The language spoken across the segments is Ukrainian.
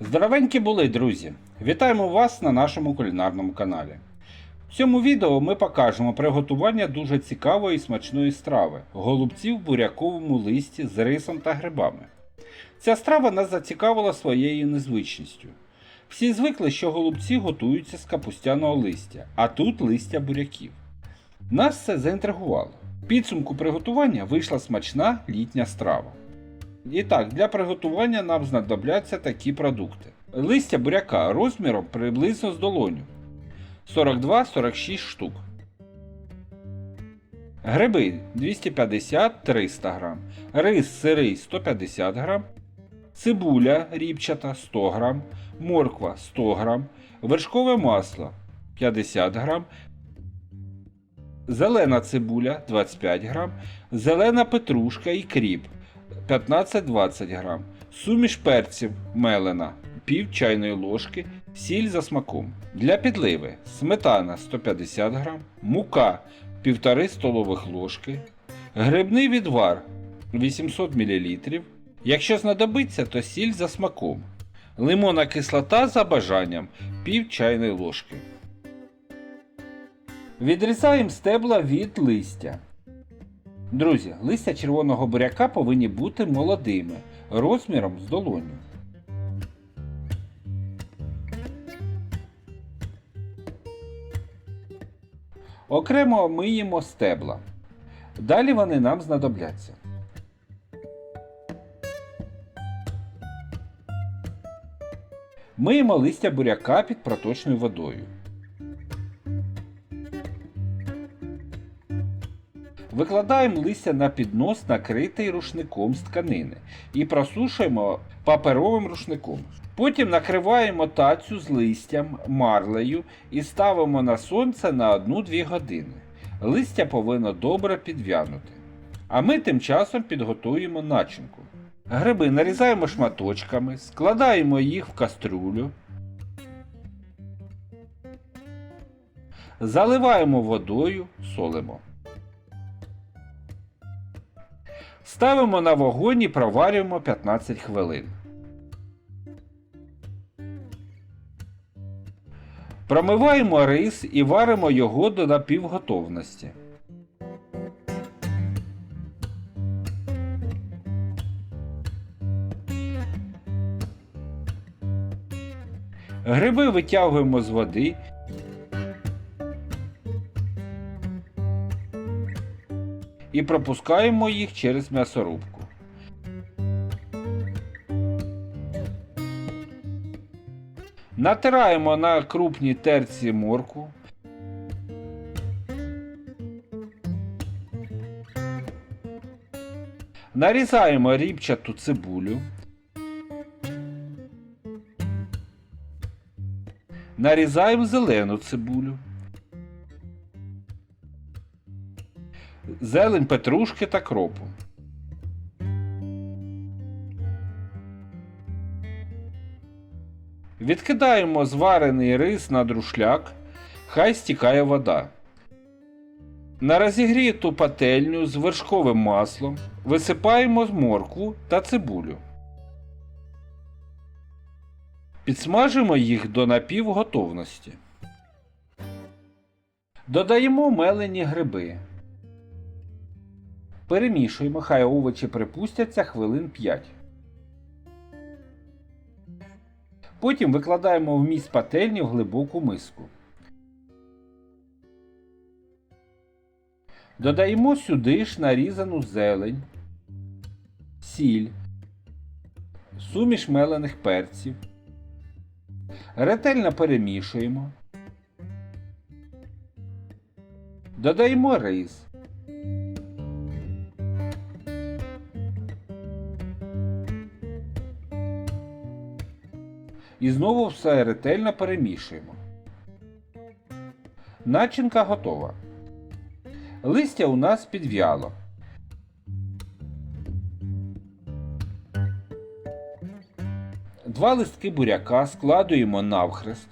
Здоровенькі були, друзі! Вітаємо вас на нашому кулінарному каналі. В цьому відео ми покажемо приготування дуже цікавої і смачної страви голубців в буряковому листі з рисом та грибами. Ця страва нас зацікавила своєю незвичністю. Всі звикли, що голубці готуються з капустяного листя, а тут листя буряків. Нас це заінтригувало. В підсумку приготування вийшла смачна літня страва. І так, для приготування нам знадобляться такі продукти. Листя буряка розміром приблизно з долоню 42-46 штук. Гриби 250-300 грам. Рис сирий 150 грам. Цибуля ріпчата 100 грам. Морква 100 грам. Вершкове масло 50 грам. Зелена цибуля 25 грам. Зелена петрушка і кріп 15-20 грам. Суміш перців мелена пів чайної ложки, сіль за смаком. Для підливи сметана 150 грам, мука 1,5 столових ложки, грибний відвар 800 мл. Якщо знадобиться, то сіль за смаком. Лимонна кислота за бажанням пів чайної ложки. Відрізаємо стебла від листя. Друзі, листя червоного буряка повинні бути молодими, розміром з долоню. Окремо миємо стебла. Далі вони нам знадобляться. Миємо листя буряка під проточною водою. Викладаємо листя на піднос, накритий рушником з тканини, і просушуємо паперовим рушником. Потім накриваємо тацю з листям, марлею і ставимо на сонце на 1-2 години. Листя повинно добре підв'янути. А ми тим часом підготуємо начинку. Гриби нарізаємо шматочками, складаємо їх в кастрюлю. Заливаємо водою, солимо. Ставимо на вогонь і проварюємо 15 хвилин. Промиваємо рис і варимо його до напівготовності. Гриби витягуємо з води. І пропускаємо їх через м'ясорубку. Натираємо на крупній терці морку. Нарізаємо рібчату цибулю. Нарізаємо зелену цибулю. Зелень петрушки та кропу. Відкидаємо зварений рис на друшляк, хай стікає вода. На розігріту пательню з вершковим маслом висипаємо моркву та цибулю. Підсмажимо їх до напівготовності. Додаємо мелені гриби. Перемішуємо, хай овочі припустяться хвилин 5. Потім викладаємо в міст пательні в глибоку миску. Додаємо сюди ж нарізану зелень, сіль, суміш мелених перців. Ретельно перемішуємо. Додаємо рис. І знову все ретельно перемішуємо. Начинка готова. Листя у нас підв'яло. Два листки буряка складуємо навхрест.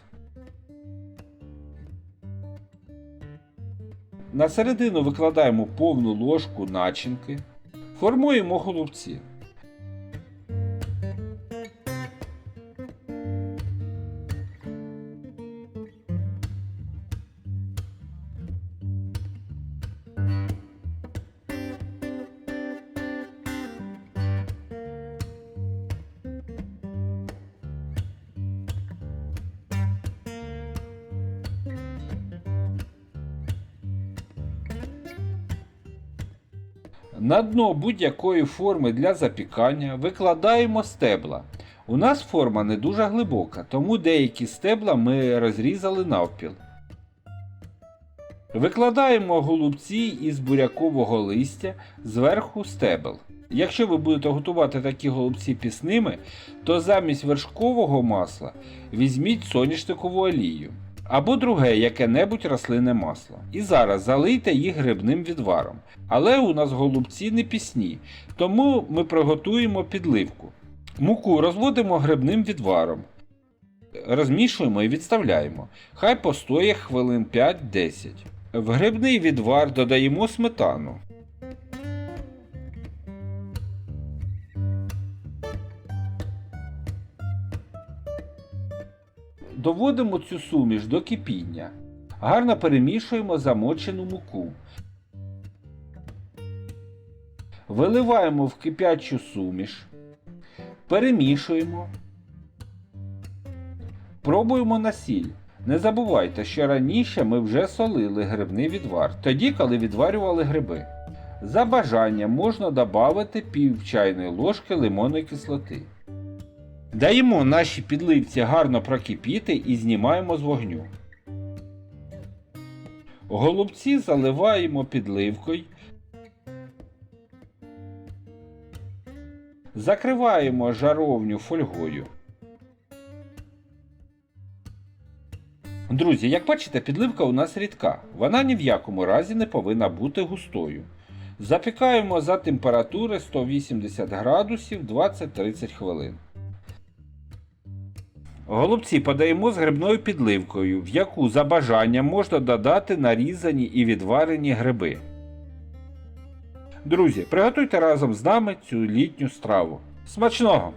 На середину викладаємо повну ложку начинки. Формуємо голубці. На дно будь-якої форми для запікання викладаємо стебла. У нас форма не дуже глибока, тому деякі стебла ми розрізали навпіл. Викладаємо голубці із бурякового листя зверху стебел. Якщо ви будете готувати такі голубці пісними, то замість вершкового масла візьміть соняшникову олію або друге яке-небудь рослинне масло. І зараз залийте їх грибним відваром. Але у нас голубці не пісні, тому ми приготуємо підливку. Муку розводимо грибним відваром. Розмішуємо і відставляємо. Хай постоє хвилин 5-10. В грибний відвар додаємо сметану. Доводимо цю суміш до кипіння. Гарно перемішуємо замочену муку. Виливаємо в кипячу суміш. Перемішуємо. Пробуємо на сіль. Не забувайте, що раніше ми вже солили грибний відвар, тоді, коли відварювали гриби. За бажанням можна додати пів чайної ложки лимонної кислоти. Даємо нашій підливці гарно прокипіти і знімаємо з вогню. Голубці заливаємо підливкою. Закриваємо жаровню фольгою. Друзі, як бачите, підливка у нас рідка. Вона ні в якому разі не повинна бути густою. Запікаємо за температури 180 градусів 20-30 хвилин. Голубці подаємо з грибною підливкою, в яку за бажанням можна додати нарізані і відварені гриби. Друзі, приготуйте разом з нами цю літню страву. Смачного!